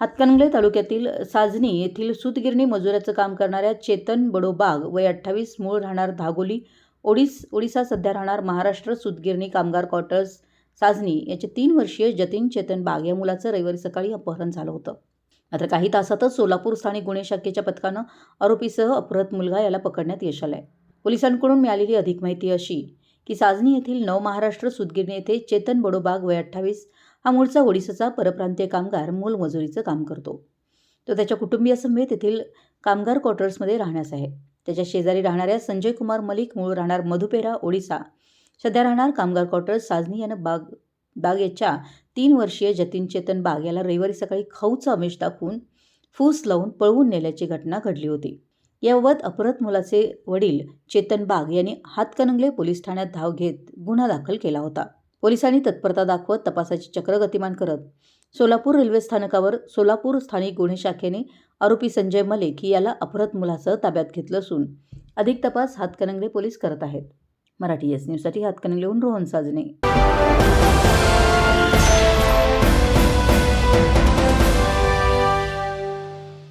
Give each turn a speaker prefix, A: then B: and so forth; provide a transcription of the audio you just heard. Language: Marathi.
A: हातकणंगले तालुक्यातील साजनी येथील सूतगिरणी मजुराचं काम करणाऱ्या चेतन बडोबाग वय अठ्ठावीस मूळ राहणार धागोली ओडिस ओडिसा सध्या राहणार महाराष्ट्र सूतगिरणी कामगार क्वार्टर्स साजनी याचे तीन वर्षीय जतीन चेतन बाग या मुलाचं रविवारी सकाळी अपहरण झालं होतं. मात्र काही तासातच सोलापूर स्थानिक गुन्हे शाखेच्या पथकानं आरोपीसह अपहृत मुलगा याला पकडण्यात यश आलंय. पोलिसांकडून मिळालेली अधिक माहिती अशी की साजनी येथील नव महाराष्ट्र सुतगिरणी येथे चेतन बडोबाग वय अठ्ठावीस हा मूळचा ओडिसाचा परप्रांतीय कामगार मोलमजुरीचं काम करतो. तो त्याच्या कुटुंबियासमवेत येथील कामगार क्वार्टर्समध्ये राहण्यास आहे. त्याच्या शेजारी राहणाऱ्या संजय कुमार मलिक मूळ राहणार मधुपेरा ओडिसा. सध्या राहणार कामगार क्वार्टर्स साजनी यानं बाग बाग याच्या तीन वर्षीय जतीन चेतन बाग याला रविवारी सकाळी खाऊचं अमिष दाखवून फूस लावून पळवून नेल्याची घटना घडली होती. याबाबत अपहृत मुलाचे वडील चेतन बाग यांनी हातकणंगले पोलीस ठाण्यात धाव घेत गुन्हा दाखल केला होता. पोलिसांनी तत्परता दाखवत तपासाची चक्र गतिमान करत सोलापूर रेल्वे स्थानकावर सोलापूर स्थानिक गुन्हे शाखेने आरोपी संजय मलिक याला अपहृत मुलासह ताब्यात घेतलं असून अधिक तपास हातकणंगले पोलीस करत आहेत. मराठी एस न्यूजसाठी हातकणंगलेहून रोहन साजने.